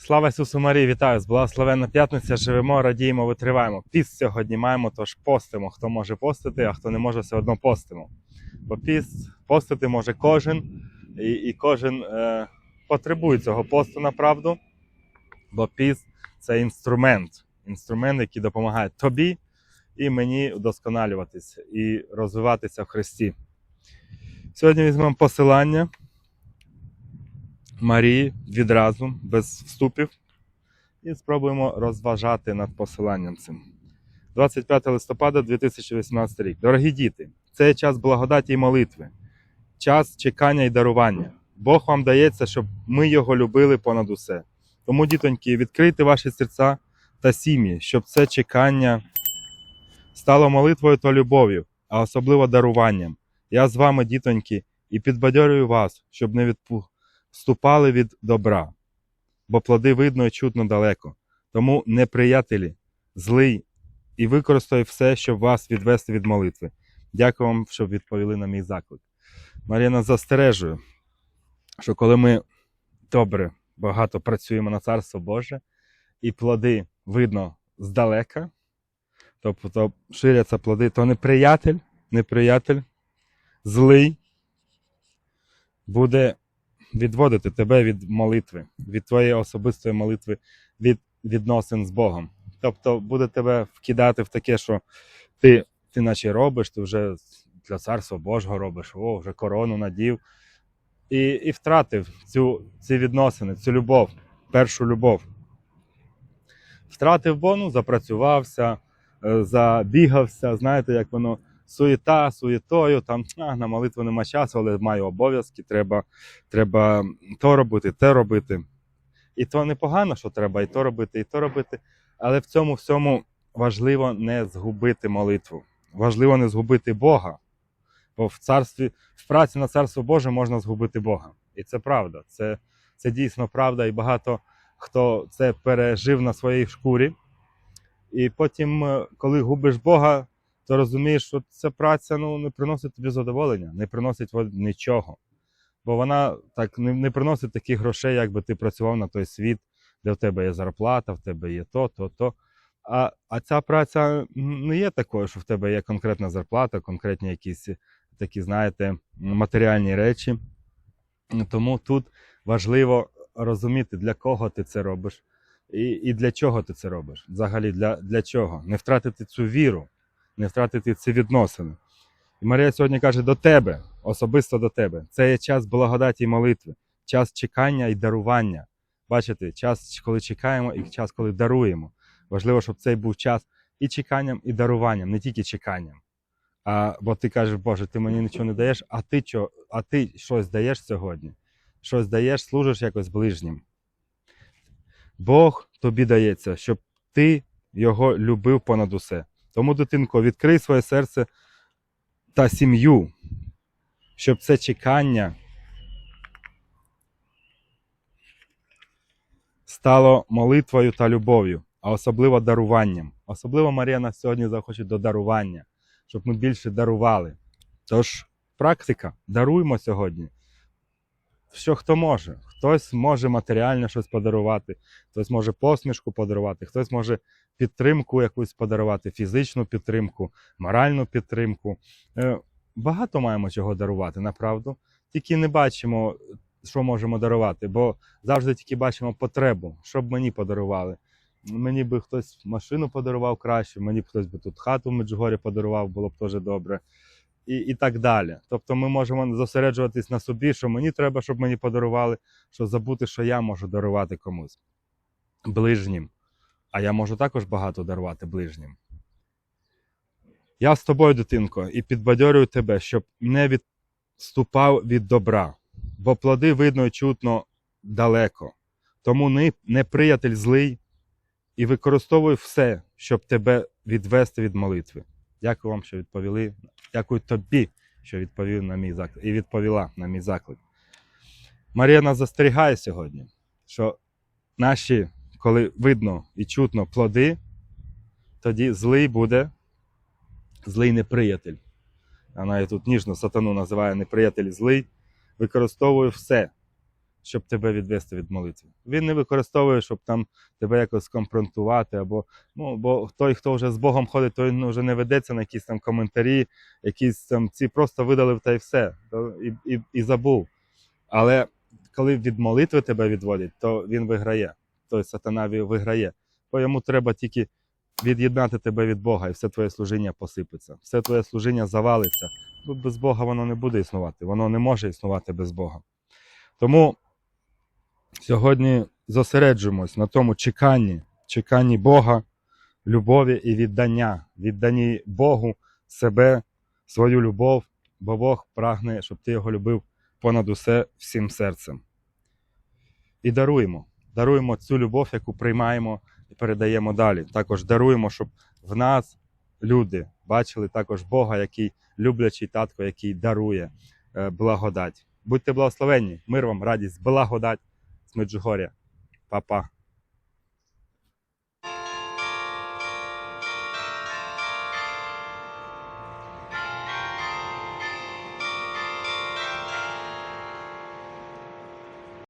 Слава Ісусу Марії, вітаю! З благословенна п'ятниця. Живемо, радіємо, витриваємо. Піст сьогодні маємо, тож постимо. Хто може постити, а хто не може, все одно постимо. Бо піст постити може кожен, і, і кожен е, потребує цього посту направду. Бо піст це інструмент, інструмент, який допомагає тобі і мені удосконалюватися і розвиватися в Христі. Сьогодні візьмемо посилання. Марії відразу, без вступів, і спробуємо розважати над посиланням цим. 25 листопада 2018 рік. Дорогі діти, це час благодаті і молитви, час чекання і дарування. Бог вам дається, щоб ми його любили понад усе. Тому, дітоньки, відкрийте ваші серця та сім'ї, щоб це чекання стало молитвою та любов'ю, а особливо даруванням. Я з вами, дітоньки, і підбадьорюю вас, щоб не відпу вступали від добра, бо плоди видно і чутно далеко. Тому неприятелі, злий і використай все, щоб вас відвести від молитви. Дякую вам, що відповіли на мій заклик. Мар'яна застережує, що коли ми добре, багато працюємо на Царство Боже, і плоди видно здалека, тобто ширяться плоди, то неприятель, неприятель, злий буде відводити тебе від молитви, від твоєї особистої молитви, від відносин з Богом. Тобто буде тебе вкидати в таке, що ти, ти наче робиш, ти вже для царства Божого робиш, о, вже корону надів. І, і втратив цю, ці відносини, цю любов, першу любов. Втратив, бо ну, запрацювався, е, забігався, знаєте, як воно суєта, суєтою, там на молитву нема часу, але маю обов'язки, треба, треба то робити, те робити. І то непогано, що треба і то робити, і то робити. Але в цьому всьому важливо не згубити молитву. Важливо не згубити Бога. Бо в царстві, в праці на царство Боже можна згубити Бога. І це правда. Це, це дійсно правда. І багато хто це пережив на своїй шкурі. І потім, е, коли губиш Бога, то розумієш, що ця праця ну, не приносить тобі задоволення, не приносить нічого. Бо вона так не, не приносить таких грошей, якби ти працював на той світ, де в тебе є зарплата, в тебе є то, то, то. А, а ця праця не є такою, що в тебе є конкретна зарплата, конкретні якісь такі, знаєте, матеріальні речі. Тому тут важливо розуміти, для кого ти це робиш і, і для чого ти це робиш. Взагалі, для, для чого? Не втратити цю віру не втратити ці відносини. І Марія сьогодні каже до тебе, особисто до тебе. Це є час благодаті і молитви, час чекання і дарування. Бачите, час, коли чекаємо, і час, коли даруємо. Важливо, щоб цей був час і чеканням, і даруванням, не тільки чеканням. А, Бо ти кажеш, Боже, ти мені нічого не даєш, а ти що, а ти щось даєш сьогодні, щось даєш, служиш якось ближнім. Бог тобі дається, щоб ти його любив понад усе. Тому, дитинко, відкрий своє серце та сім'ю, щоб це чекання стало молитвою та любов'ю, а особливо даруванням. Особливо Марія нас сьогодні захоче до дарування, щоб ми більше дарували. Тож, практика, даруємо сьогодні. Що хто може? Хтось може матеріально щось подарувати, хтось може посмішку подарувати, хтось може підтримку якусь подарувати, фізичну підтримку, моральну підтримку. Е, Багато маємо чого дарувати, направду. Тільки не бачимо, що можемо дарувати, бо завжди тільки бачимо потребу, щоб мені подарували. Мені би хтось машину подарував краще, мені б хтось би тут хату в Меджугорі подарував, було б теж добре. І, і так далі. Тобто ми можемо зосереджуватись на собі, що мені треба, щоб мені подарували, що забути, що я можу дарувати комусь ближнім. А я можу також багато дарувати ближнім. Я з тобою, дитинко, і підбадьорюю тебе, щоб не відступав від добра, бо плоди видно і чутно далеко. Тому не, приятель злий і використовуй все, щоб тебе відвести від молитви. Дякую вам, що відповіли. Дякую тобі, що відповів на мій заклик і відповіла на мій заклик. Марія нас застерігає сьогодні, що наші коли видно і чутно плоди, тоді злий буде злий неприятель. Вона і тут ніжно сатану називає неприятель злий, використовує все, щоб тебе відвести від молитви. Він не використовує, щоб там тебе якось конфронтувати, або ну, бо той, хто вже з Богом ходить, той ну, вже не ведеться на якісь там коментарі, якісь там ці просто видалив та й все, і, і, і забув. Але коли від молитви тебе відводять, то він виграє. Той сатана виграє. Бо йому треба тільки від'єднати тебе від Бога, і все твоє служіння посипеться, все твоє служіння завалиться. Бо без Бога воно не буде існувати, воно не може існувати без Бога. Тому сьогодні зосереджуємось на тому чеканні, чеканні Бога, любові і віддання, відданні Богу себе, свою любов, бо Бог прагне, щоб ти його любив понад усе всім серцем. І даруємо. Даруємо цю любов, яку приймаємо і передаємо далі. Також даруємо, щоб в нас люди бачили також Бога, який люблячий татко, який дарує е, благодать. Будьте благословенні, мир вам, радість, благодать з Меджугоря. Па-па.